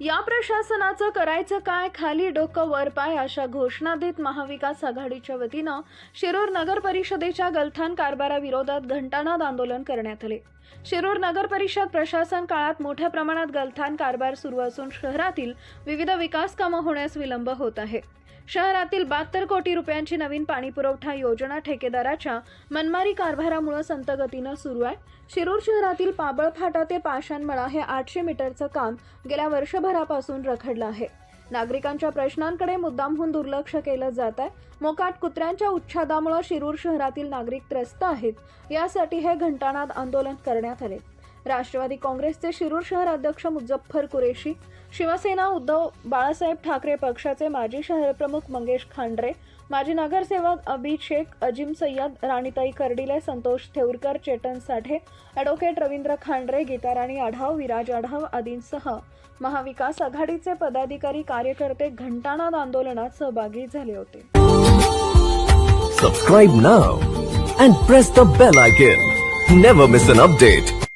या प्रशासनाचं करायचं काय? खाली डोकं वर पाय अशा घोषणा देत महाविकास आघाडीच्या वतीनं शिरूर नगर परिषदेच्या गलथान कारभाराविरोधात घंटानाद आंदोलन करण्यात आले. शिरूर नगर परिषद प्रशासन काळात मोठ्या प्रमाणात गलथान कारभार सुरू असून शहरातील विविध विकास कामं होण्यास विलंब होत आहे. शहरातील बहात्तर कोटी रुपयांची नवीन पाणीपुरवठा योजना ठेकेदाराच्या मनमारी कारभारामुळे संतगतीनं सुरू आहे. शिरूर शहरातील पाबळ फाटा ते पाषाणमळा हे आठशे मीटरचं काम गेल्या वर्षभरापासून रखडलं आहे. नागरिकांच्या प्रश्नांकडे मुद्दामहून दुर्लक्ष केलं जात आहे. मोकाट कुत्र्यांच्या उच्छादामुळे शिरूर शहरातील नागरिक त्रस्त आहेत. यासाठी हे घंटानाद आंदोलन करण्यात आले. राष्ट्रवादी काँग्रेसचे शिरूर शहर अध्यक्ष मुझफ्फर कुरेशी शिवसेना उद्धव बाळासाहेब ठाकरे पक्षाचे माजी शहरप्रमुख मंगेश खांडरे माजी नगरसेवक अभिषेक शेख अजिम सय्यद राणीताई कर्डिले संतोष थेऊरकर चेतन साठे ॲडव्होकेट रवींद्र खांडरे गीताराणी आढाव विराज आढाव आदींसह महाविकास आघाडीचे पदाधिकारी कार्यकर्ते घंटानाद आंदोलनात सहभागी झाले होते Subscribe now and press the bell icon. Never miss an update.